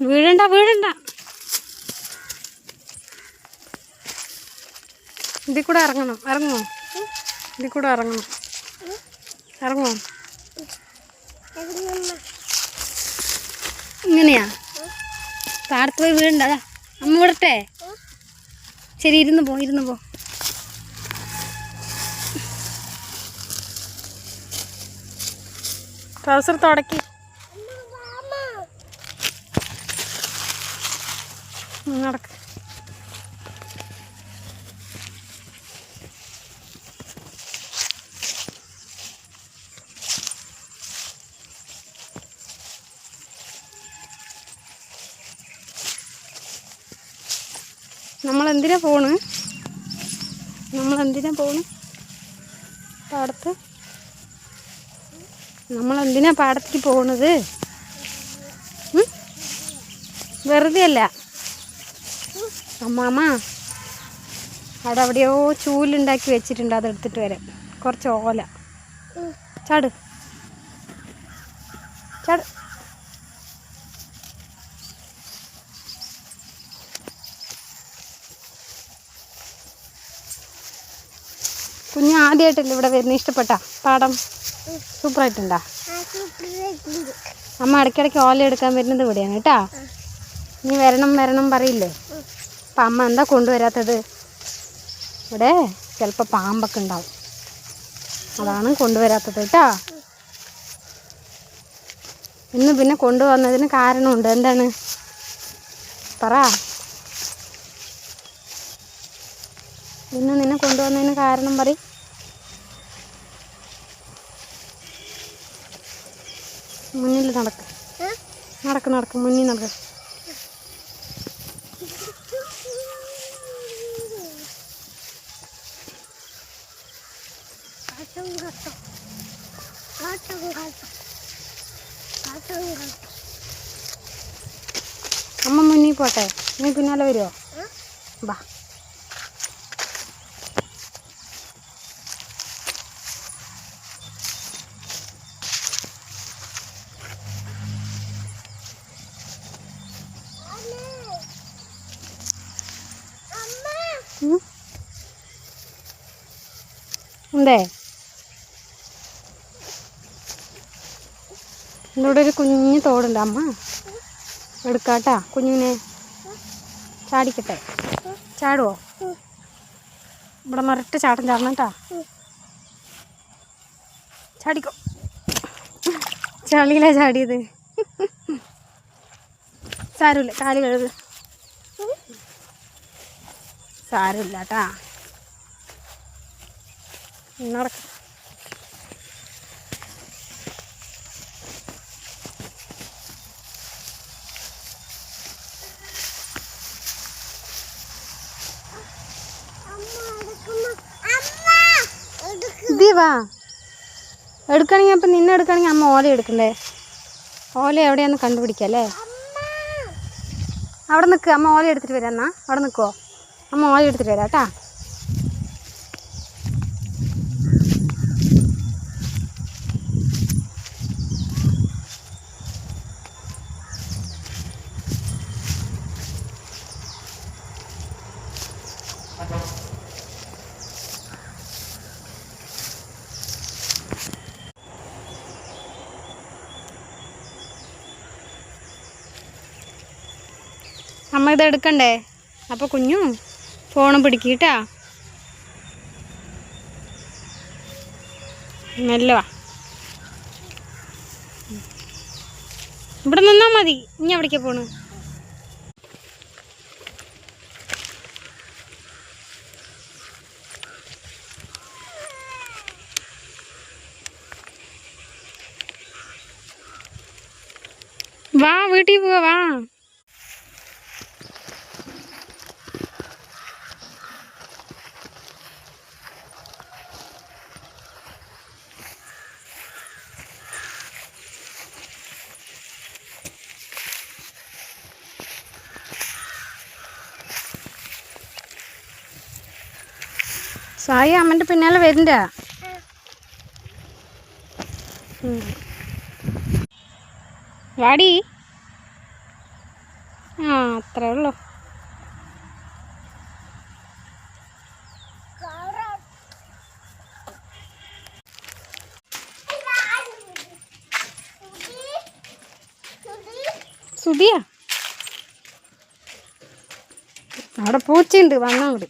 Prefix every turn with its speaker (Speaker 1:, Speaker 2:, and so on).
Speaker 1: വീഴണ്ട വീഴണ്ട. ഇതിൽ കൂടെ ഇറങ്ങണം ഇറങ്ങുമോ? ഇതിൽ കൂടെ ഇറങ്ങണം. ഇറങ്ങുമോ? ഇങ്ങനെയാ? താഴത്ത് പോയി വീഴണ്ട. അമ്മ വിടട്ടെ. ശരി ഇരുന്ന് പോ ഇരുന്ന് പോ. ട്രൗസർ തുടക്കി. നടക്ക. എന്തിനാ പോണ്? നമ്മളെന്തിനാ പോണ്? പാടത്ത് നമ്മൾ എന്തിനാ പാടത്തേക്ക് പോണത്? വെറുതെ അല്ല അമ്മാമ്മ അവിടെ എവിടെയോ ചൂലുണ്ടാക്കി വെച്ചിട്ടുണ്ട് അത് എടുത്തിട്ട് വരാം. കുറച്ച് ഓല. ചാട്. ചാട്. കുഞ്ഞ് ആദ്യമായിട്ടല്ലേ ഇവിടെ വരുന്ന ഇഷ്ടപ്പെട്ട? പാടം. സൂപ്പറായിട്ടുണ്ടാ? അമ്മ ഇടയ്ക്കിടയ്ക്ക് ഓല എടുക്കാൻ വരുന്നത് ഇവിടെയാണ് കേട്ടാ. നീ വരണം വരണം പറയില്ലേ? അപ്പം അമ്മ എന്താ കൊണ്ടുവരാത്തത്? ഇവിടെ ചിലപ്പോൾ പാമ്പൊക്കെ ഉണ്ടാവും. അതാണ് കൊണ്ടുവരാത്തത് കേട്ടാ. ഇന്ന് പിന്നെ കൊണ്ടുവന്നതിന് കാരണമുണ്ട്. എന്താണ്? പറ. ഇന്ന് നിന്നെ കൊണ്ടുവന്നതിന് കാരണം പറ മുന്നിൽ നടക്ക്. നടക്ക് നടക്ക്. മുന്നിൽ നടക്ക്. അമ്മ മുന്നിൽ പോട്ടെ. നീ പിന്നാലെ വരുമോ ബാ. ഉം. എന്തേ ഇവിടെ ഒരു കുഞ്ഞു തോടുണ്ട് അമ്മ. എടുക്കാട്ടാ. കുഞ്ഞിനെ ചാടിക്കട്ടെ. ചാടുവോ? ഇവിടെ മറിട്ട് ചാട്ടം ചാടണട്ടാ ചാടിക്കോ. ചളിയിലാ ചാടിയത്. സാരമില്ല. കാൽ കഴുകു. സാരമില്ല കേട്ടാ നടക്ക. ഇതീ വാ. എടുക്കണമെങ്കിൽ അപ്പം നിന്നെ എടുക്കണമെങ്കിൽ അമ്മ ഓല എടുക്കണ്ടേ? ഓല എവിടെയാന്ന് കണ്ടുപിടിക്കല്ലേ അവിടെ നിൽക്ക്. അമ്മ ഓല എടുത്തിട്ട് വരാം എന്നാ. അവിടെ നിൽക്കുമോ അമ്മ ഓല എടുത്തിട്ട് വരാം കേട്ടാ. അമ്മ ഇത് എടുക്കണ്ടേ? അപ്പോൾ കുഞ്ഞു ഫോൺ പിടിക്കിട്ടാ. നല്ലവാ ഇവിടെ നിന്നാ മതി. ഇനി അവിടേക്ക് പോണു. വാ വീട്ടിൽ പോവാ വാ. സായി അമ്മന്റെ പിന്നാലെ വരണ്ട. വാടി ആ അത്രേ ഉള്ളു. സുധിയാ? അവിടെ പൂച്ചയുണ്ട് വന്നാൽ അങ്ങോട്ട്